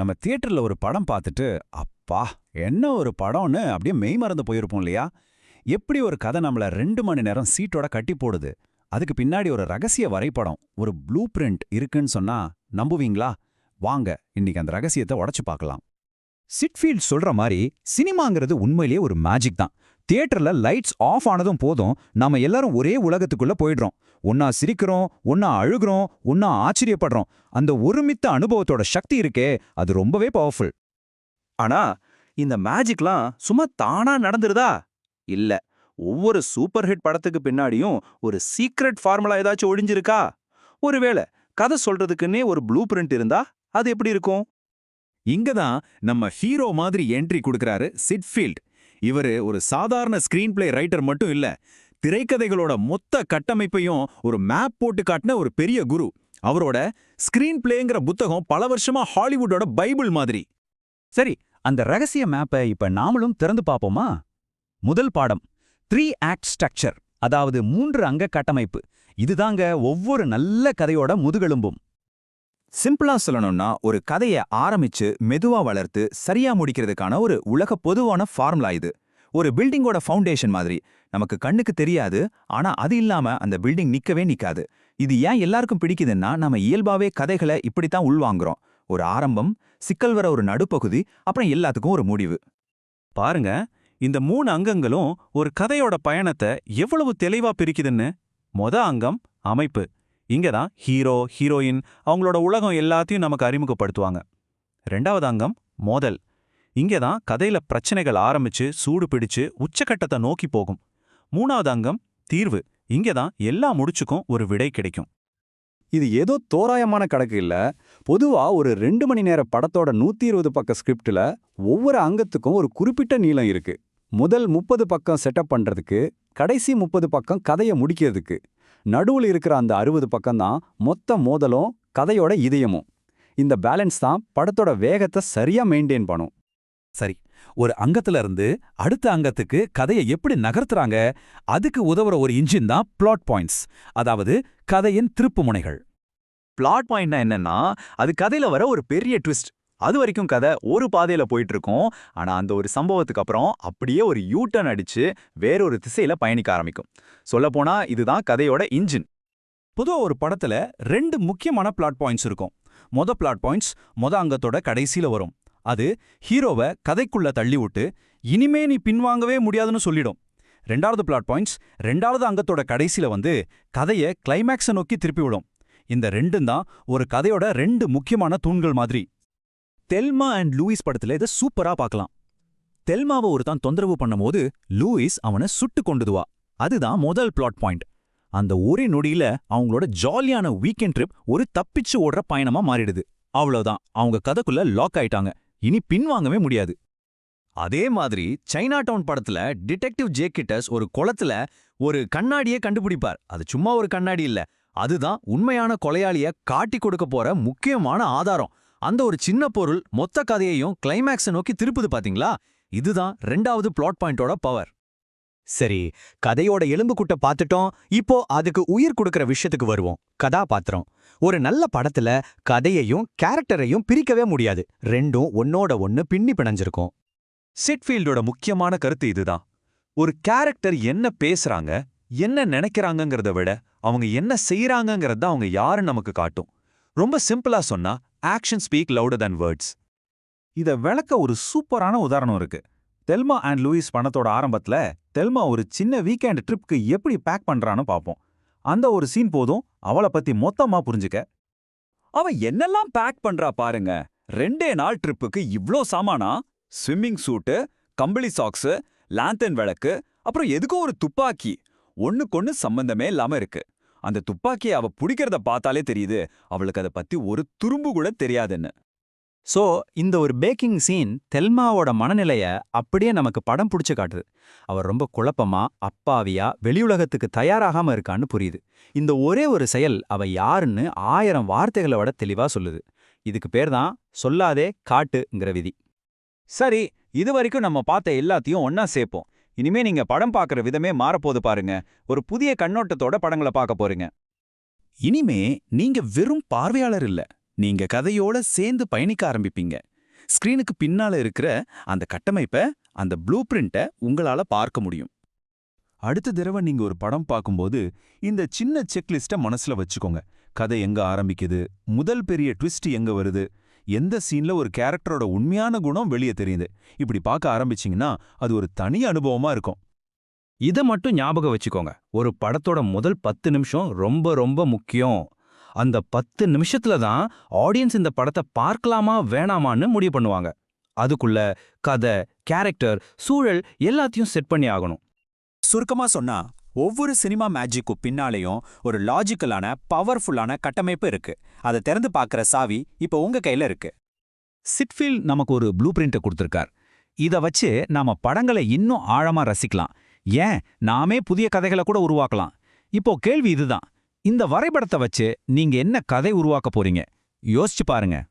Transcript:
நம்ம தியேட்டர்ல ஒரு படம் பார்த்துட்டு அப்பா என்ன ஒரு படம்னு? அப்படியே மெய் மறந்து போயிருப்போம் இல்லையா? எப்படி ஒரு கதை நம்மள ரெண்டு மணி நேரம் சீட்டோட கட்டி போடுது? அதுக்கு பின்னாடி ஒரு ரகசிய வரைபடம் ஒரு ப்ளூ பிரிண்ட் இருக்குன்னு சொன்னா நம்புவீங்களா? வாங்க இன்னைக்கு அந்த ரகசியத்தை உடைச்சு பார்க்கலாம். சிட்ஃபீல்ட் சொல்ற மாதிரி சினிமாங்கிறது உண்மையிலேயே ஒரு மேஜிக் தான். தியேட்டர்ல லைட்ஸ் ஆஃப் ஆனதும் போதும் நாம எல்லாரும் ஒரே உலகத்துக்குள்ள போயிடுறோம். ஒன்னா சிரிக்கிறோம் ஒன்னா அழுகிறோம் ஒன்னா ஆச்சரியப்படுறோம். அந்த ஒருமித்த அனுபவத்தோட சக்தி இருக்கே அது ரொம்பவே பவர்ஃபுல் ஆனா இந்த மேஜிக்லாம் சும்மா தானா நடந்துருதா? இல்ல ஒவ்வொரு சூப்பர் ஹிட் படத்துக்கு பின்னாடியும் ஒரு சீக்ரெட் ஃபார்முலா ஏதாச்சும் ஒழிஞ்சிருக்கா? ஒருவேளை கதை சொல்றதுக்குன்னே ஒரு ப்ளூ பிரிண்ட் இருந்தா அது எப்படி இருக்கும்? இங்க தான் நம்ம ஹீரோ மாதிரி என்ட்ரி கொடுக்கறாரு சிட்ஃபீல்ட் இவரு ஒரு சாதாரண ஸ்கிரீன் பிளே ரைட்டர் மட்டும் இல்ல திரைக்கதைகளோட மொத்த கட்டமைப்பையும் ஒரு மேப் போட்டு காட்டின ஒரு பெரிய குரு. அவரோட ஸ்கிரீன் பிளேங்கிற புத்தகம் பல வருஷமா ஹாலிவுட்டோட பைபிள் மாதிரி. சரி அந்த ரகசிய மேப்பை இப்ப நாமளும் திறந்து பார்ப்போமா? முதல் பாடம் த்ரீ ஆக்ட் ஸ்ட்ரக்சர் அதாவது மூன்று அங்க கட்டமைப்பு. இதுதாங்க ஒவ்வொரு நல்ல கதையோட முதுகெலும்பும். சிம்பிளா சொல்லணும்னா ஒரு கதையை ஆரம்பிச்சு மெதுவா வளர்த்து சரியா முடிக்கிறதுக்கான ஒரு உலக பொதுவான ஃபார்முலா இது. ஒரு பில்டிங்கோட ஃபவுண்டேஷன் மாதிரி. நமக்கு கண்ணுக்கு தெரியாது ஆனா அது இல்லாம அந்த பில்டிங் நிக்கவே நிக்காது. இது ஏன் எல்லாருக்கும் பிடிக்குதுன்னா நம்ம இயல்பாவே கதைகளை இப்படித்தான் உள்வாங்குறோம். ஒரு ஆரம்பம் சிக்கல் வர ஒரு நடுப்பகுதி அப்புறம் எல்லாத்துக்கும் ஒரு முடிவு. பாருங்க இந்த மூணு அங்கங்களும் ஒரு கதையோட பயணத்தை எவ்வளவு தெளிவா பிரிக்குதுன்னு. மொத அங்கம் அமைப்பு. இங்க தான் ஹீரோ ஹீரோயின் அவங்களோட உலகம் எல்லாத்தையும் நமக்கு அறிமுகப்படுத்துவாங்க. ரெண்டாவது அங்கம் மோதல். இங்க தான் கதையில பிரச்சனைகள் ஆரம்பிச்சு சூடு பிடிச்சு உச்சக்கட்டத்தை நோக்கி போகும். மூணாவது அங்கம் தீர்வு. இங்க தான் எல்லா முடிச்சுக்கும் ஒரு விடை கிடைக்கும். இது ஏதோ தோராயமான கணக்கு இல்ல. பொதுவா ஒரு ரெண்டு மணி நேர படத்தோட நூத்தி இருபது பக்க ஸ்கிரிப்ட்ல ஒவ்வொரு அங்கத்துக்கும் ஒரு குறிப்பிட்ட நீளம் இருக்கு. முதல் முப்பது பக்கம் செட்டப் பண்றதுக்கு கடைசி முப்பது பக்கம் கதையை முடிக்கிறதுக்கு. நடுவுல இருக்கிற அந்த அறுபது பக்கம் தான் மொத்த மோதலும் கதையோட இதயமும். இந்த பேலன்ஸ் தான் படத்தோட வேகத்தை சரியா மெயின்டைன் பண்ணும். சரி ஒரு அங்கத்துல இருந்து அடுத்த அங்கத்துக்கு கதையை எப்படி நகர்த்துறாங்க? அதுக்கு உதவுற ஒரு இன்ஜின் தான் பிளாட் பாயிண்ட்ஸ் அதாவது கதையின் திருப்பு முனைகள். பிளாட் பாயிண்ட்னா என்னன்னா அது கதையில வர ஒரு பெரிய ட்விஸ்ட் அது வரைக்கும் கதை ஒரு பாதையில போயிட்டு இருக்கும் ஆனா அந்த ஒரு சம்பவத்துக்கு அப்புறம் அப்படியே ஒரு யூ டர்ன் அடிச்சு வேறொரு திசையில பயணிக்க ஆரம்பிக்கும். சொல்லப்போனா இதுதான் கதையோட இன்ஜின் பொதுவாக ஒரு படத்துல ரெண்டு முக்கியமான பிளாட் பாயிண்ட்ஸ் இருக்கும். மொத பிளாட் பாயிண்ட்ஸ் மொத அங்கத்தோட கடைசியில வரும். அது ஹீரோவை கதைக்குள்ள தள்ளி விட்டு இனிமே நீ பின்வாங்கவே முடியாதுன்னு சொல்லிடும். ரெண்டாவது பிளாட் பாயிண்ட்ஸ் ரெண்டாவது அங்கத்தோட கடைசியில வந்து கதையை கிளைமேக்ஸை நோக்கி திருப்பி விடும். இந்த ரெண்டும் தான் ஒரு கதையோட ரெண்டு முக்கியமான தூண்கள் மாதிரி. தெல்மா அண்ட் லூயிஸ் படத்துல இதை சூப்பரா பார்க்கலாம். தெல்மாவை ஒருத்தான் தொந்தரவு பண்ணும்போது லூயிஸ் அவனை சுட்டு கொண்டுதுவா அதுதான் முதல் பிளாட் பாயிண்ட் அந்த ஒரே நொடியில அவங்களோட ஜாலியான வீக்கெண்ட் ட்ரிப் ஒரு தப்பிச்சு ஓடுற பயணமா மாறிடுது. அவ்வளவுதான். அவங்க கதைக்குள்ள லாக் ஆயிட்டாங்க. இனி பின்வாங்கவே முடியாது. அதே மாதிரி சைனா டவுன் படத்துல டிடெக்டிவ் ஜே கிட்டஸ் ஒரு குளத்துல ஒரு கண்ணாடியை கண்டுபிடிப்பார். அது சும்மா ஒரு கண்ணாடி இல்ல. அதுதான் உண்மையான கொலையாளிய காட்டி கொடுக்க போற முக்கியமான ஆதாரம். அந்த ஒரு சின்ன பொருள் மொத்த கதையையும் கிளைமேக்ஸை நோக்கி திருப்புது பாத்தீங்களா? இதுதான் ரெண்டாவது பிளாட் பாயிண்டோட பவர் சரி கதையோட எலும்புக்குட்ட பார்த்துட்டோம் இப்போ அதுக்கு உயிர் கொடுக்கற விஷயத்துக்கு வருவோம். கதாபாத்திரம். ஒரு நல்ல படத்துல கதையையும் கேரக்டரையும் பிரிக்கவே முடியாது. ரெண்டும் ஒன்னோட ஒன்னு பின்னி பிணைஞ்சிருக்கும். சிட்ஃபீல்டோட முக்கியமான கருத்து இதுதான். ஒரு கேரக்டர் என்ன பேசுறாங்க என்ன நினைக்கிறாங்கங்கிறத விட அவங்க என்ன செய்யறாங்கங்கிறத அவங்க யாருன்னு நமக்கு காட்டும். ரொம்ப சிம்பிளா சொன்னா action speak louder than words இத விளக்க ஒரு சூப்பரான உதாரணம் இருக்கு. தெல்மா அண்ட் லூயிஸ் பணத்தோட ஆரம்பத்துல தெல்மா ஒரு சின்ன வீக்கெண்ட் ட்ரிப்க்கு எப்படி பேக் பண்றான்னு பார்ப்போம் அந்த ஒரு சீன் போதும் அவளை பத்தி மொத்தமா புரிஞ்சுக்க. அவ என்னெல்லாம் பேக் பண்றா பாருங்க. ரெண்டே நாள் ட்ரிப்புக்கு இவ்ளோ சாமானா? ஸ்விம்மிங் சூட்டு கம்பளி சாக்ஸு லாந்தன் விளக்கு அப்புறம் எதுக்கும் ஒரு துப்பாக்கி. ஒன்னுக்கொன்னு சம்பந்தமே இல்லாம இருக்கு. அந்த துப்பாக்கியை அவ பிடிக்கிறத பார்த்தாலே தெரியுது. அவளுக்கு அதை பத்தி ஒரு துரும்பு கூட தெரியாதுன்னு. சோ இந்த ஒரு பேக்கிங் சீன் தெல்மாவோட மனநிலைய அப்படியே நமக்கு படம் பிடிச்சு காட்டுது. அவர் ரொம்ப குழப்பமா அப்பாவியா வெளியுலகத்துக்கு தயாராகாம இருக்கான்னு புரியுது. இந்த ஒரே ஒரு செயல் அவ யாருன்னு ஆயிரம் வார்த்தைகளை விட தெளிவா சொல்லுது. இதுக்கு பேர் தான் சொல்லாதே காட்டுங்கிற விதி. சரி இது வரைக்கும் நம்ம பார்த்த எல்லாத்தையும் ஒன்னா சேர்ப்போம். இனிமே நீங்க படம் பார்க்குற விதமே மாறப்போது பாருங்க. ஒரு புதிய கண்ணோட்டத்தோட படங்களை பார்க்க போறீங்க. இனிமே நீங்க வெறும் பார்வையாளர் இல்ல. நீங்க கதையோட சேர்ந்து பயணிக்க ஆரம்பிப்பீங்க. ஸ்கிரீனுக்கு பின்னால இருக்கிற அந்த கட்டமைப்பை அந்த ப்ளூ பிரிண்ட்டை உங்களால பார்க்க முடியும். அடுத்த தடவை நீங்க ஒரு படம் பார்க்கும்போது இந்த சின்ன செக்லிஸ்ட்டை மனசுல வச்சுக்கோங்க. கதை எங்க ஆரம்பிக்குது? முதல் பெரிய ட்விஸ்ட் எங்க வருது? எந்த சீன்ல ஒரு கேரக்டரோட உண்மையான குணம் வெளியே தெரியுது. இப்படி பார்க்க ஆரம்பிச்சீங்கன்னா அது ஒரு தனி அனுபவமா இருக்கும். இதை மட்டும் ஞாபகம் வச்சுக்கோங்க. ஒரு படத்தோட முதல் பத்து நிமிஷம் ரொம்ப ரொம்ப முக்கியம். அந்த பத்து நிமிஷத்துல தான் ஆடியன்ஸ் இந்த படத்தை பார்க்கலாமா வேணாமான்னு முடிவு பண்ணுவாங்க. அதுக்குள்ள கதை கேரக்டர் சூழல் எல்லாத்தையும் செட் பண்ணி ஆகணும். சுருக்கமா சொன்னா ஒவ்வொரு சினிமா மேஜிக்கும் பின்னாலேயும் ஒரு லாஜிக்கலான பவர்ஃபுல்லான கட்டமைப்பு இருக்கு. அதை திறந்து பார்க்குற சாவி இப்போ உங்க கையில இருக்கு. சிட்ஃபீல் நமக்கு ஒரு ப்ளூ பிரிண்ட்டை கொடுத்துருக்கார். இதை வச்சு நாம படங்களை இன்னும் ஆழமா ரசிக்கலாம். ஏன்? நாமே புதிய கதைகளை கூட உருவாக்கலாம். இப்போ கேள்வி இதுதான். இந்த வரைபடத்தை வச்சு நீங்க என்ன கதை உருவாக்க போறீங்க? யோசிச்சு பாருங்க.